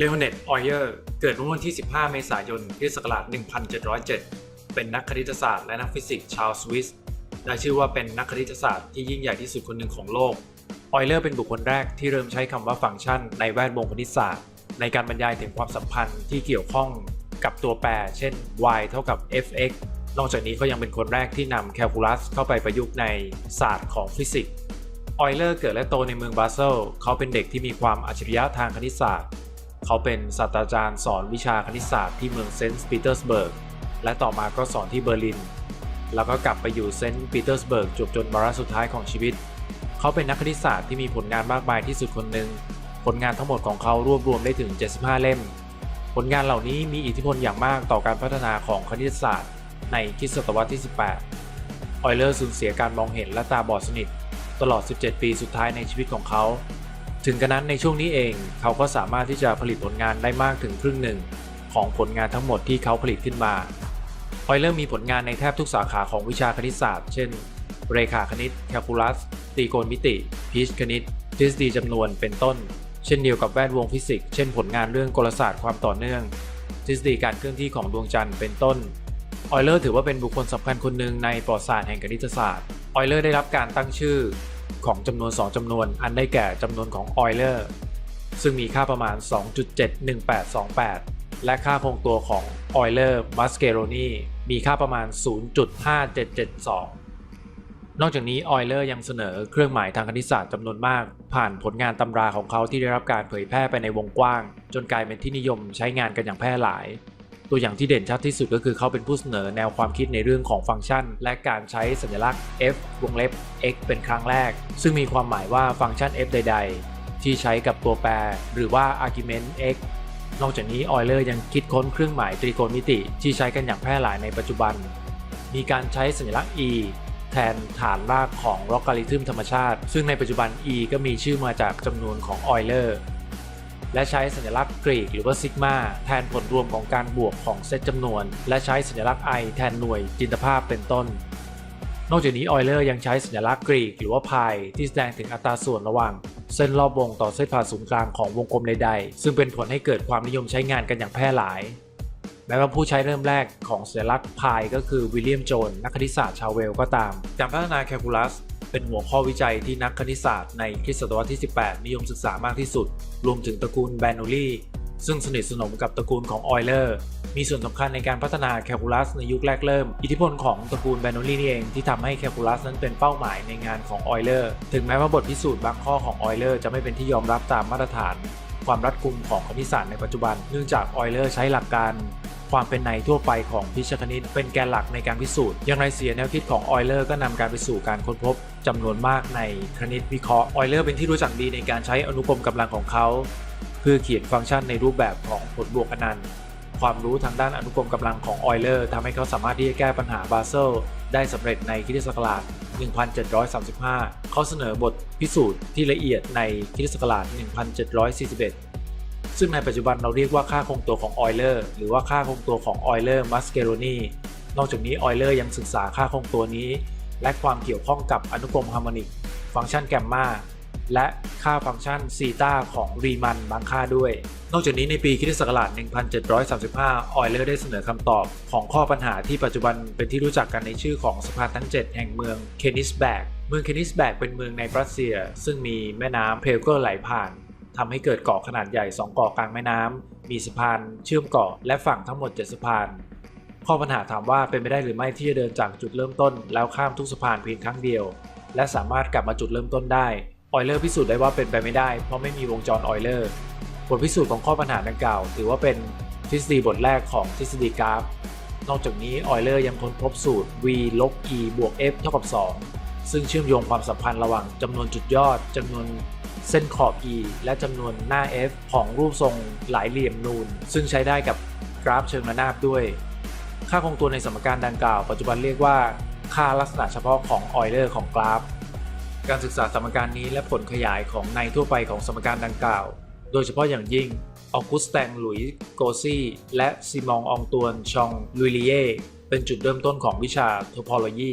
เลโอเนตออยเออร์เกิดเมื่อวันที่ 15 เมษายนพุทธศักราช 1707 เป็นนักคณิตศาสตร์และนักฟิสิกส์ชาวสวิสได้ชื่อว่าเป็นนักคณิตศาสตร์ที่ยิ่งใหญ่ที่สุดคนหนึ่งของโลก ออยเลอร์เป็นบุคคลแรกที่เริ่มใช้คำว่าฟังก์ชันในแวดวงคณิตศาสตร์ ในการบรรยายถึงความสัมพันธ์ที่เกี่ยวข้องกับตัวแปร เช่น y เท่ากับ fx นอกจากนี้เขายังเป็นคนแรกที่นำแคลคูลัสเข้าไปประยุกต์ในศาสตร์ของฟิสิกส์ ออยเลอร์เกิดและโตในเมืองบาเซล เขาเป็นเด็กที่มีความอัจฉริยะทางคณิตศาสตร์ เขาเป็นศาสตราจารย์สอนวิชาคณิตศาสตร์ที่เมืองเซนต์ปีเตอร์สเบิร์ก และต่อมาก็สอนที่เบอร์ลิน แล้วก็กลับไปอยู่เซนต์ปีเตอร์สเบิร์กจบจนวาระสุดท้ายของชีวิต เขาเป็นนักคณิตศาสตร์ที่มีผลงานมากมายที่สุดคนหนึ่ง ผลงานทั้งหมดของเขารวบรวมได้ถึง 75 เล่ม ผลงานเหล่านี้มีอิทธิพลอย่างมากต่อการพัฒนาของคณิตศาสตร์ในคริสตศตวรรษที่ 18 ออยเลอร์สูญเสียการมองเห็นและตาบอดสนิท ตลอด 17 ปีสุดท้ายในชีวิตของเขา ถึงกระนั้นในช่วงนี้เองเขาก็สามารถที่จะผลิตผลงานได้มากถึงครึ่งหนึ่ง ของผลงานทั้งหมดที่เขาผลิตขึ้นมาออยเลอร์มีผลงานในแทบทุกสาขาของวิชาคณิตศาสตร์ เช่น เรขาคณิตแคลคูลัสตรีโกณมิติพีชคณิตทฤษฎีจำนวนเป็นต้น เช่นเดียวกับแวดวงฟิสิกส์เช่นผลงานเรื่องกลศาสตร์ความต่อเนื่อง ทฤษฎีการเคลื่อนที่ของดวงจันทร์เป็นต้นออยเลอร์ถือว่าเป็นบุคคลสำคัญคนหนึ่งในประวัติศาสตร์แห่งคณิตศาสตร์ออยเลอร์ได้รับการตั้งชื่อ ของจำนวน 2จำนวน อันได้แก่จำนวนของออยเลอร์ซึ่งมีค่าประมาณ 2.71828 และค่าคงตัวของออยเลอร์มัสเกโรนีมีค่าประมาณ 0.5772 นอกจากนี้ออยเลอร์ยังเสนอเครื่องหมายทางคณิตศาสตร์จำนวนมาก ผ่านผลงานตำราของเขาที่ได้รับการเผยแพร่ไปในวงกว้าง จนกลายเป็นที่นิยมใช้งานกันอย่างแพร่หลาย ตัวอย่างที่เด่นชัดที่สุดก็คือเขาเป็นผู้เสนอแนวความคิดในเรื่องของฟังก์ชัน และการใช้สัญลักษณ์ f วงเล็บ x เป็นครั้งแรก ซึ่งมีความหมายว่าฟังก์ชัน f ใด ๆ ที่ใช้กับตัวแปร หรือว่า argument x นอกจากนี้ออยเลอร์ยังคิดค้นเครื่องหมายตรีโกณมิติ ที่ใช้กันอย่างแพร่หลายในปัจจุบัน มีการใช้สัญลักษณ์ e แทนฐานรากของลอกการิทึมธรรมชาติ ซึ่งในปัจจุบัน e ก็มีชื่อมาจากจำนวนของออยเลอร์ และใช้สัญลักษณ์กรีกหรือว่าซิกมาแทนผลรวมของการบวกของเซตจำนวน และใช้สัญลักษณ์ i แทนหน่วยจินตภาพเป็นต้นนอกจากนี้ออยเลอร์ยังใช้สัญลักษณ์กรีกหรือว่าพายที่แสดงถึงอัตราส่วนระหว่างเส้นรอบวงต่อเส้นผ่าศูนย์กลางของวงกลมใดๆ ซึ่งเป็นผลให้เกิดความนิยมใช้งานกันอย่างแพร่หลาย แม้ว่าผู้ใช้เริ่มแรกของสัญลักษณ์พายก็คือวิลเลียมโจนนักคณิตศาสตร์ชาวเวลก็ตาม การพัฒนาแคลคูลัส เป็นหัวข้อวิจัยที่นักคณิตศาสตร์ในคริสตศตวรรษที่ 18 นิยมศึกษามากที่สุด รวมถึงตระกูลแบนโนลีซึ่งสนิทสนมกับตระกูลของออยเลอร์ มีส่วนสำคัญในการพัฒนาแคลคูลัสในยุคแรกเริ่ม อิทธิพลของตระกูลแบนโนลีนี่เองที่ทำให้แคลคูลัสนั้นเป็นเป้าหมายในงานของออยเลอร์ ถึงแม้ว่าบทพิสูจน์บางข้อของออยเลอร์จะไม่เป็นที่ยอมรับตามมาตรฐาน ความรัดกุมของคณิตศาสตร์ในปัจจุบัน เนื่องจากออยเลอร์ใช้หลักการ ความเป็นในทั่วไปของพิชคณิตเป็นแกนหลักในการพิสูจน์ อย่างไรเสียแนวคิดของออยเลอร์ก็นำการไปสู่การค้นพบจำนวนมากในคณิตวิเคราะห์ออยเลอร์เป็นที่รู้จักดีในการใช้อนุกรมกำลังของเขา เพื่อเขียนฟังก์ชันในรูปแบบของผลบวกอนันต์ความรู้ทางด้านอนุกรมกำลังของออยเลอร์ทำให้เขาสามารถที่จะแก้ปัญหาบาเซลได้สำเร็จในคริสตศักราช 1735 เขาเสนอบทพิสูจน์ที่ละเอียดในคริสตศักราช 1741 ซึ่งในปัจจุบันเราเรียกว่าค่าคงตัวของออยเลอร์หรือว่าค่าคงตัวของออยเลอร์มัสเกโรนีนอกจากนี้ออยเลอร์ยังศึกษาค่าคงตัวนี้ และความเกี่ยวข้องกับอนุกรมฮาร์โมนิกฟังก์ชันแกมมาและค่าฟังก์ชันซีตาของรีมันบางค่าด้วย นอกจากนี้ในปีคริสตศักราช 1735 ออยเลอร์ได้เสนอคำตอบของข้อปัญหาที่ปัจจุบันเป็นที่รู้จักกันในชื่อของสะพานทั้ง 7 แห่งเมืองเคนิสแบก เมืองเคนิสแบกเป็นเมืองในรัสเซีย ซึ่งมีแม่น้ำเพลเกอร์ไหลผ่าน ทำให้เกิดเกาะขนาดใหญ่ 2 เกาะกลางแม่น้ำมีสะพาน เชื่อมเกาะและฝั่งทั้งหมด 7 สะพาน ข้อปัญหาถามว่าเป็นไปได้หรือไม่ที่จะเดินจากจุดเริ่มต้น แล้วข้ามทุกสะพานเพียงครั้งเดียว และสามารถกลับมาจุดเริ่มต้นได้ออยเลอร์พิสูจน์ได้ว่าเป็นไปไม่ได้เพราะไม่มีวงจรออยเลอร์บทพิสูจน์ของข้อปัญหาดังกล่าว ถือว่าเป็นทฤษฎีบทแรกของทฤษฎีกราฟ นอกจากนี้ออยเลอร์ยังค้นพบสูตร v ลบ e บวก f เท่ากับ 2 ซึ่งเชื่อมโยงความสัมพันธ์ระหว่างจำนวนจุดยอดจำนวน เส้นขอบ e และจำนวนหน้า f ของรูปทรงหลายเหลี่ยมนูน ซึ่งใช้ได้กับกราฟเชิงระนาบด้วย ค่าคงตัวในสมการดังกล่าว ปัจจุบันเรียกว่า ค่าลักษณะเฉพาะของออยเลอร์ของกราฟ การศึกษาสมการนี้และผลขยายของในทั่วไปของสมการดังกล่าว โดยเฉพาะอย่างยิ่งออกุสแตงหลุยส์โกซี่ และซิมอง อองตวน ชอง ลุยลีเย่เป็นจุดเริ่มต้นของวิชาโทโพโลยี